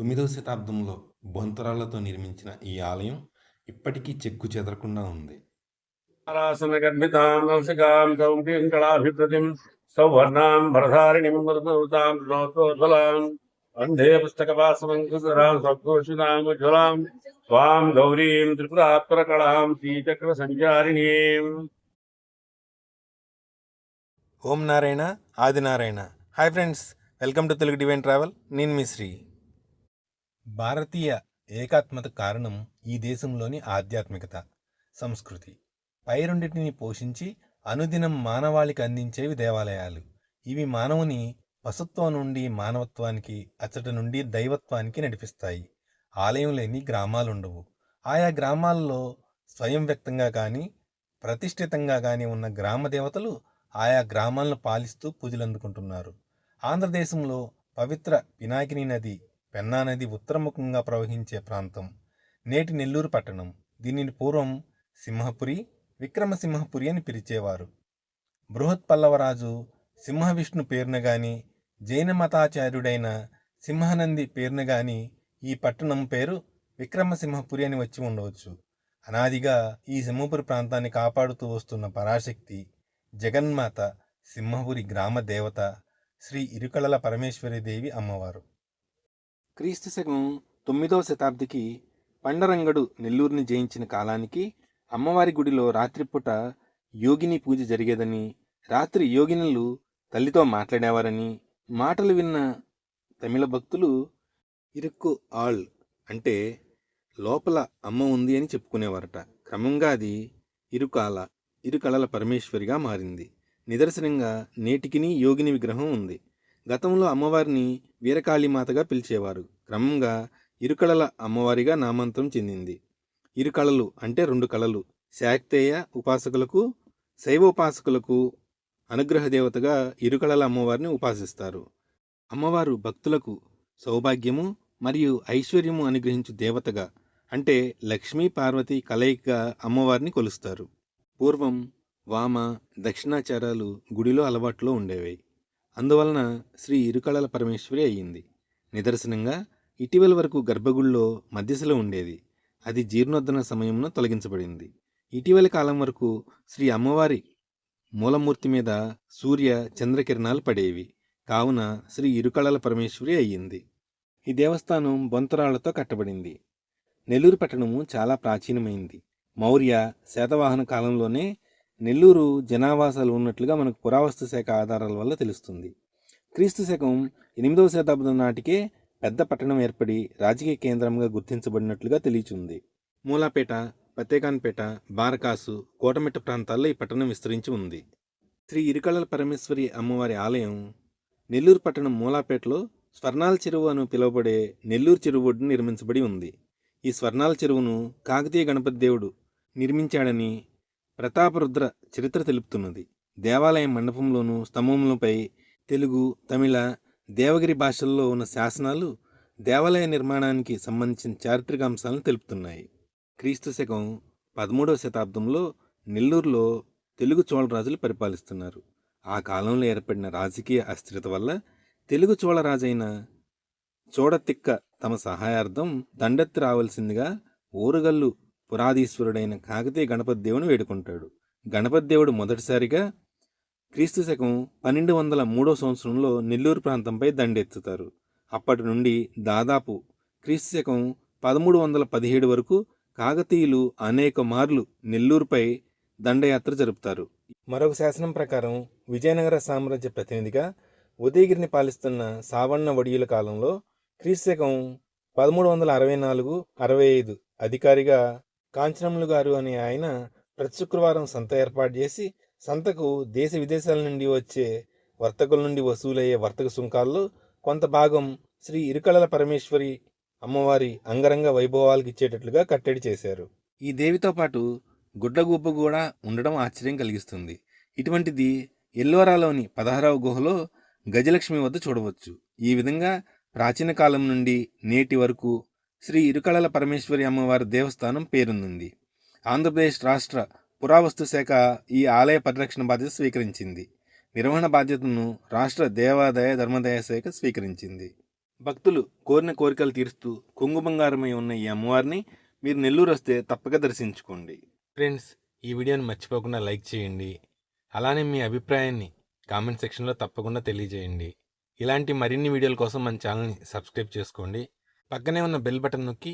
తొమ్మిదవ శతాబ్దంలో బొంతరాలతో నిర్మించిన ఈ ఆలయం ఇప్పటికీ చెక్కు చెదరకుండా ఉంది. సౌవర్ణాం భరధారిణిం మృదుతాం నోత్తోజ్వలాం వందే పుస్తకవాసమంకురాం సద్ఘోషితాం ఉజ్వలాం స్వాం గౌరీం త్రిపురాత్మరకళాం శ్రీచక్ర సంచారిణీం Om Narayana Adi Narayana. Hi friends welcome to Telugu divine travel. నేను మీ శ్రీ. భారతీయ ఏకాత్మత కారణం ఈ దేశంలోని ఆధ్యాత్మికత సంస్కృతి. పై రెండింటిని పోషించి అనుదినం మానవాళికి అందించేవి దేవాలయాలు. ఇవి మానవుని పశుత్వం నుండి మానవత్వానికి అచ్చట నుండి దైవత్వానికి నడిపిస్తాయి. ఆలయం లేని గ్రామాలుండవు. ఆయా గ్రామాల్లో స్వయం వ్యక్తంగా కానీ ప్రతిష్ఠితంగా కానీ ఉన్న గ్రామ దేవతలు ఆయా గ్రామాలను పాలిస్తూ పూజలు అందుకుంటున్నారు ఆంధ్రదేశంలో పవిత్ర పినాకిని నది పెన్నా నది ఉత్తరముఖంగా ప్రవహించే ప్రాంతం నేటి నెల్లూరు పట్టణం. దీనిని పూర్వం సింహపురి విక్రమసింహపురి అని పిలిచేవారు. బృహత్ పల్లవరాజు సింహవిష్ణు పేరున గాని జైన మతాచార్యుడైన సింహనంది పేరున గాని ఈ పట్టణం పేరు విక్రమసింహపురి అని వచ్చి ఉండవచ్చు. అనాదిగా ఈ సింహపురి ప్రాంతాన్ని కాపాడుతూ వస్తున్న పరాశక్తి జగన్మాత సింహపురి గ్రామ దేవత శ్రీ ఇరుకళల పరమేశ్వరి దేవి అమ్మవారు. క్రీస్తు శకం తొమ్మిదవ శతాబ్దికి పండరంగడు నెల్లూరుని జయించిన కాలానికి అమ్మవారి గుడిలో రాత్రిపూట యోగిని పూజ జరిగేదని రాత్రి యోగినులు తల్లితో మాట్లాడేవారని మాటలు విన్న తమిళ భక్తులు ఇరుక్కు ఆల్ అంటే లోపల అమ్మ ఉంది అని చెప్పుకునేవారట. క్రమంగా అది ఇరుకాల ఇరుకళల పరమేశ్వరిగా మారింది. నిదర్శనంగా నేటికిని యోగిని విగ్రహం ఉంది. గతంలో అమ్మవారిని వీరకాళీమాతగా పిలిచేవారు. క్రమంగా ఇరుకళల అమ్మవారిగా నామంతం చెందింది. ఇరుకళలు అంటే రెండు కళలు. శాక్తేయ ఉపాసకులకు శైవ ఉపాసకులకు అనుగ్రహ దేవతగా ఇరుకళల అమ్మవారిని ఉపాసిస్తారు. అమ్మవారు భక్తులకు సౌభాగ్యము మరియు ఐశ్వర్యము అనుగ్రహించు దేవతగా అంటే లక్ష్మీ పార్వతి కలయికగా అమ్మవారిని కొలుస్తారు. పూర్వం వామ దక్షిణాచారాలు గుడిలో అలవాట్లో ఉండేవి. అందువలన శ్రీ ఇరుకళల పరమేశ్వరి అయ్యింది. నిదర్శనంగా ఇటీవల వరకు గర్భగుడిలో మధ్యశలో ఉండేది. అది జీర్ణోద్ధరణ సమయంలో తొలగించబడింది. ఇటీవల కాలం వరకు శ్రీ అమ్మవారి మూలమూర్తి మీద సూర్య చంద్రకిరణాలు పడేవి. కావున శ్రీ ఇరుకళల పరమేశ్వరి అయ్యింది. ఈ దేవస్థానం బొంతరాళ్ళతో కట్టబడింది. నెల్లూరు పట్టణము చాలా ప్రాచీనమైంది. మౌర్య శాతవాహన కాలంలోనే నెల్లూరు జనావాసాలు ఉన్నట్లుగా మనకు పురావస్తు శాఖ ఆధారాల వల్ల తెలుస్తుంది. క్రీస్తు శకం ఎనిమిదవ శతాబ్దం నాటికే పెద్ద పట్టణం ఏర్పడి రాజకీయ కేంద్రంగా గుర్తించబడినట్లుగా తెలియచుంది. మూలాపేట పతేకాన్పేట బారకాసు కోటమిట్ట ప్రాంతాల్లో ఈ పట్టణం విస్తరించి ఉంది. శ్రీ ఇరుకళల పరమేశ్వరి అమ్మవారి ఆలయం నెల్లూరు పట్టణం మూలాపేటలో స్వర్ణాల చెరువు అని పిలువబడే నెల్లూరు చెరువు ఒడ్డున నిర్మించబడి ఉంది. ఈ స్వర్ణాల చెరువును కాకతీయ గణపతి దేవుడు నిర్మించాడని ప్రతాపరుద్ర చరిత్ర తెలుపుతున్నది. దేవాలయం మండపంలోను స్తంభంలోపై తెలుగు తమిళ దేవగిరి భాషల్లో ఉన్న శాసనాలు దేవాలయ నిర్మాణానికి సంబంధించిన చారిత్రక అంశాలను తెలుపుతున్నాయి. క్రీస్తు శకం పదమూడవ శతాబ్దంలో నెల్లూరులో తెలుగు చోళరాజులు పరిపాలిస్తున్నారు. ఆ కాలంలో ఏర్పడిన రాజకీయ అస్థిరత వల్ల తెలుగు చోళరాజైన చోడతిక్క తమ సహాయార్థం దండెత్తి రావాల్సిందిగా ఊరుగల్లు పురాధీశ్వరుడైన కాకతీయ గణపతి దేవుని వేడుకుంటాడు. గణపతి దేవుడు మొదటిసారిగా క్రీస్తు శకం పన్నెండు వందల మూడో సంవత్సరంలో నెల్లూరు ప్రాంతంపై దండెత్తుతారు. అప్పటి నుండి దాదాపు క్రీస్తు శకం పదమూడు వందల పదిహేడు వరకు కాకతీయులు అనేక మార్లు నెల్లూరుపై దండయాత్ర జరుపుతారు. మరొక శాసనం ప్రకారం విజయనగర సామ్రాజ్య ప్రతినిధిగా ఉదయగిరిని పాలిస్తున్న సావన్న వడియుల కాలంలో క్రీస్తు శకం పదమూడు వందల అరవై నాలుగు అరవై ఐదు అధికారిగా కాంచనములు గారు అనే ఆయన ప్రతి శుక్రవారం సంత ఏర్పాటు చేసి సంతకు దేశ విదేశాల నుండి వచ్చే వర్తకుల నుండి వసూలయ్యే వర్తక సుంకాల్లో కొంత భాగం శ్రీ ఇరుకళల పరమేశ్వరి అమ్మవారి అంగరంగ వైభవాలకు ఇచ్చేటట్లుగా కట్టడి చేశారు. ఈ దేవితో పాటు గుడ్లగూప కూడా ఉండడం ఆశ్చర్యం కలిగిస్తుంది. ఇటువంటిది ఎల్లోరాలోని పదహారవ గుహలో గజలక్ష్మి వద్ద చూడవచ్చు. ఈ విధంగా ప్రాచీన కాలం నుండి నేటి వరకు శ్రీ ఇరుకళల పరమేశ్వరి అమ్మవారి దేవస్థానం పేరుంది. ఆంధ్రప్రదేశ్ రాష్ట్ర పురావస్తు శాఖ ఈ ఆలయ పరిరక్షణ బాధ్యత స్వీకరించింది. నిర్వహణ బాధ్యతను రాష్ట్ర దేవాదాయ ధర్మదాయ శాఖ స్వీకరించింది. భక్తులు కోరిన కోరికలు తీరుస్తూ కొంగు బంగారమై ఉన్న ఈ అమ్మవారిని మీరు నెల్లూరు వస్తే తప్పక దర్శించుకోండి. ఫ్రెండ్స్ ఈ వీడియోని మర్చిపోకుండా లైక్ చేయండి. అలానే మీ అభిప్రాయాన్ని కామెంట్ సెక్షన్లో తప్పకుండా తెలియజేయండి. ఇలాంటి మరిన్ని వీడియోల కోసం మన ఛానల్ని సబ్స్క్రైబ్ చేసుకోండి. పక్కనే ఉన్న బెల్ బటన్ నొక్కి